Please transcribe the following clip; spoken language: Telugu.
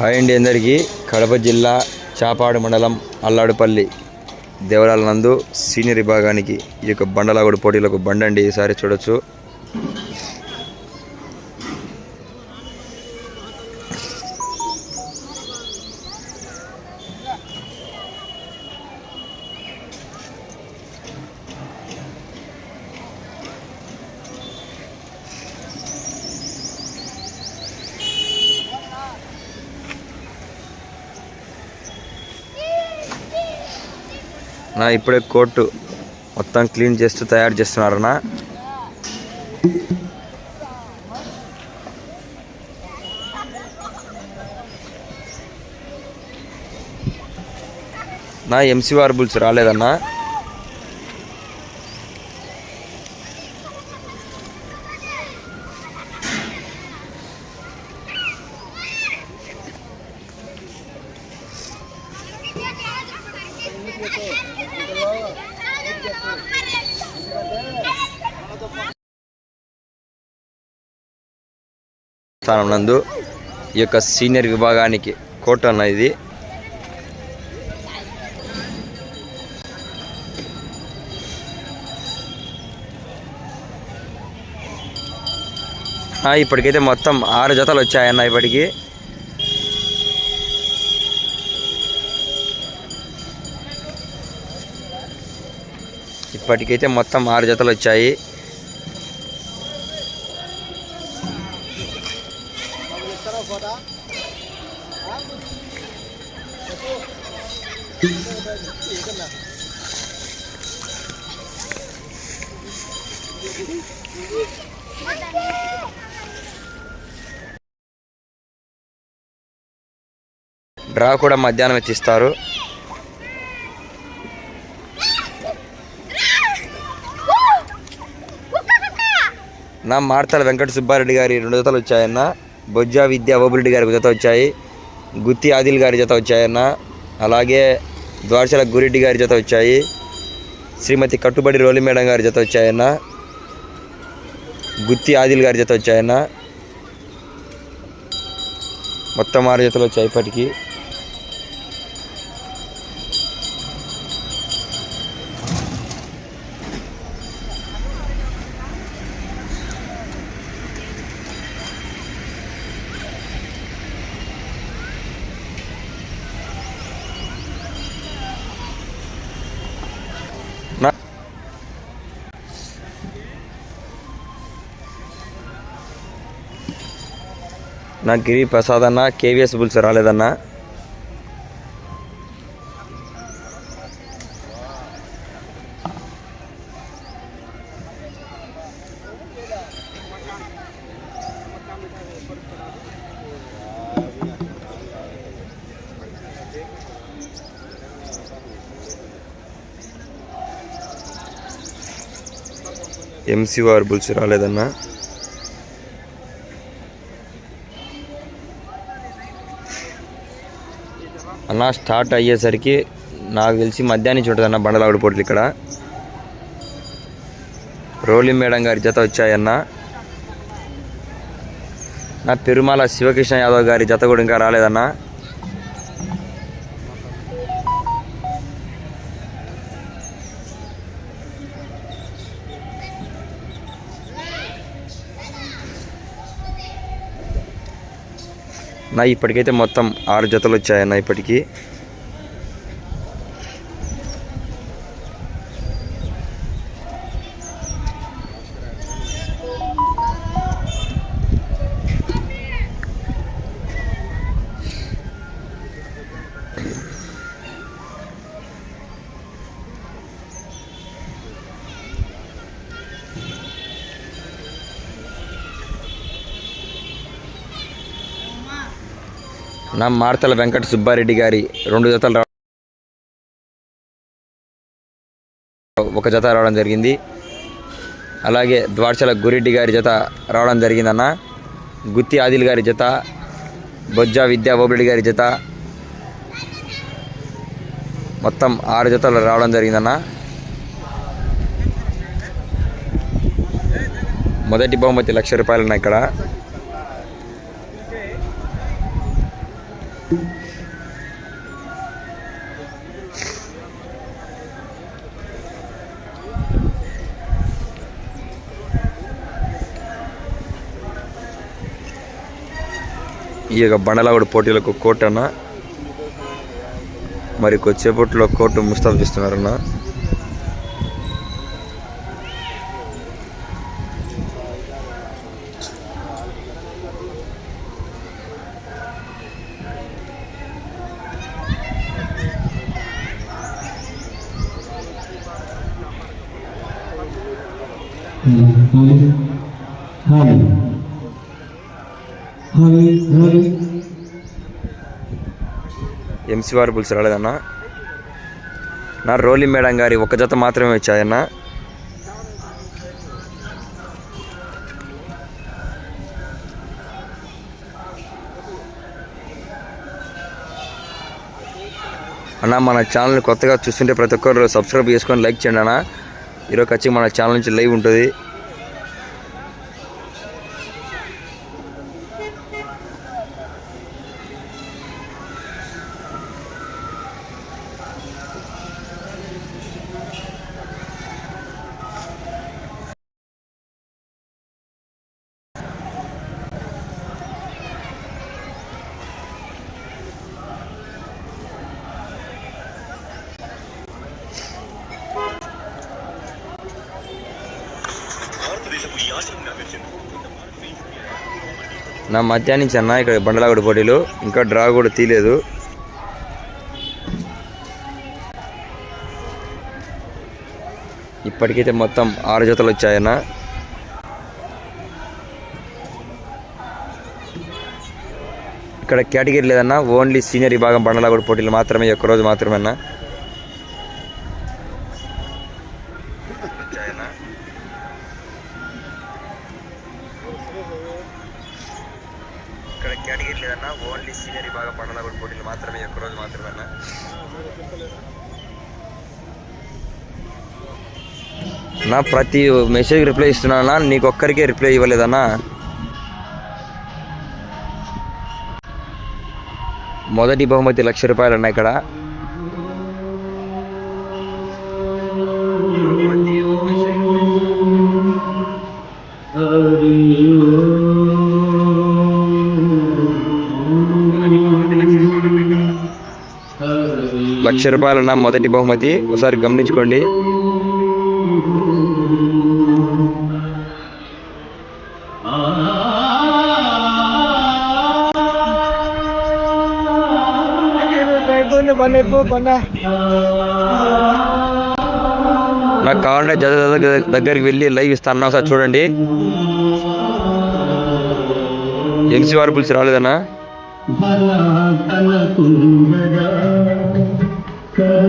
హాయ్ అండి అందరికీ. కడప జిల్లా చాపాడు మండలం అల్లాడుపల్లి దేవరాల నందు సీనియర్ విభాగానికి ఈ యొక్క బండలాగుడు పోటీలకు బండండి. ఈసారి చూడొచ్చు. నా ఇప్పుడే కోర్టు మొత్తం క్లీన్ చేస్తూ తయారు చేస్తున్నారన్నా. నా ఎంసీఆర్ బుల్స్ రాలేదన్నా. స్థానం నందు ఈ యొక్క సీనియర్ విభాగానికి కోర్టు అన్నది ఇప్పటికైతే మొత్తం ఆరు జతలు వచ్చాయన్న ఇప్పటికి. ఇప్పటికైతే మొత్తం ఆరు జతలు వచ్చాయి. డ్రా కూడా మధ్యాహ్నం ఎత్తిస్తారు. నా మార్తల వెంకట సుబ్బారెడ్డి గారి రెండు జతలు వచ్చాయన్న. బొజ్జా విద్యా ఓబురెడ్డి గారి జత వచ్చాయి. గుత్తి ఆదిల్ గారి జత వచ్చాయన్న. అలాగే ద్వారచల గురెడ్డి గారి జత వచ్చాయి. శ్రీమతి కట్టుబడి రోలి మేడం గారి జత వచ్చాయన్న. గుత్తి ఆదిల్ గారి జత వచ్చాయన్న. మొత్తం ఆరు జతలు వచ్చాయి ఇప్పటికీ. నా గిరి ప్రసాద్ అన్న కేవీఎస్ బుల్స్ రాలేదన్న ఎంసీఆర్ బుల్స్ రాలేదన్నా అన్న స్టార్ట్ అయ్యేసరికి నాకు తెలిసి మధ్యాహ్నం చూడదన్న బండలాగుడు పోటీలు ఇక్కడ. రోలి మేడం గారి జత వచ్చాయన్న. నా పెరుమాల శివకృష్ణ యాదవ్ గారి జత కూడా ఇంకా రాలేదన్నా. నా ఇప్పటికైతే మొత్తం ఆరు జతలు వచ్చాయన్న ఇప్పటికీ. నా మార్తల వెంకట సుబ్బారెడ్డి గారి రెండు జతలు ఒక జత రావడం జరిగింది. అలాగే ద్వార్చల గురెడ్డి గారి జత రావడం జరిగిందన్న. గుత్తి ఆదిల్ గారి జత బొజ్జా విద్యా బొబ్బరెడ్డి గారి జత. మొత్తం ఆరు జతలు రావడం జరిగిందన్న. మొదటి బహుమతి లక్ష రూపాయలు ఉన్నాయి ఇక్కడ. ఈ యొక్క బండలాగుడు పోటీలకు కోర్టు అన్న. మరి కొద్దిసేపట్లో కోర్టు ముస్తాబిస్తున్నారన్న చేస్తున్నారన్న హాయ్ హాయ్ ఎంసీ వారి పులుసు నా రోలి మేడం గారి ఒక జత మాత్రమే వచ్చాయన్న. అన్న మన ఛానల్ కొత్తగా చూస్తుంటే ప్రతి ఒక్కరు సబ్స్క్రైబ్ చేసుకొని లైక్ చేయండి అన్న. ఈరోజు వచ్చి మన ఛానల్ నుంచి లైవ్ ఉంటుంది. నా మధ్యాహ్నం నుంచి అన్న ఇక్కడ బండలాగుడు పోటీలు. ఇంకా డ్రా కూడా తీయలేదు. ఇప్పటికైతే మొత్తం ఆరు జతలు వచ్చాయన్న. ఇక్కడ కేటగిరీ లేదన్న ఓన్లీ సీనియర్ విభాగం బండలాగుడు పోటీలు మాత్రమే ఈ మాత్రమేనా ఇక్కడ కేటగిరీ లేదన్నా ఓన్లీ సీనియర్ విభాగం బండలాగుడు పోటీలు మాత్రమే ఈ రోజు మాత్రమే నా ప్రతి మెసేజ్ రిప్లై ఇస్తున్నానా? నీకు ఒక్కరికే రిప్లై ఇవ్వలేదన్నా? మొదటి బహుమతి లక్ష రూపాయలు ఉన్నాయి ఇక్కడ. లక్ష రూపాయలు నా మొదటి బహుమతి. ఒకసారి గమనించుకోండి. నాకు కావాలంటే జత జత దగ్గరికి వెళ్ళి లైవ్ ఇస్తాను. ఒకసారి చూడండి. ఎంసీ వారు పిలిచి రాలేదన్నా? go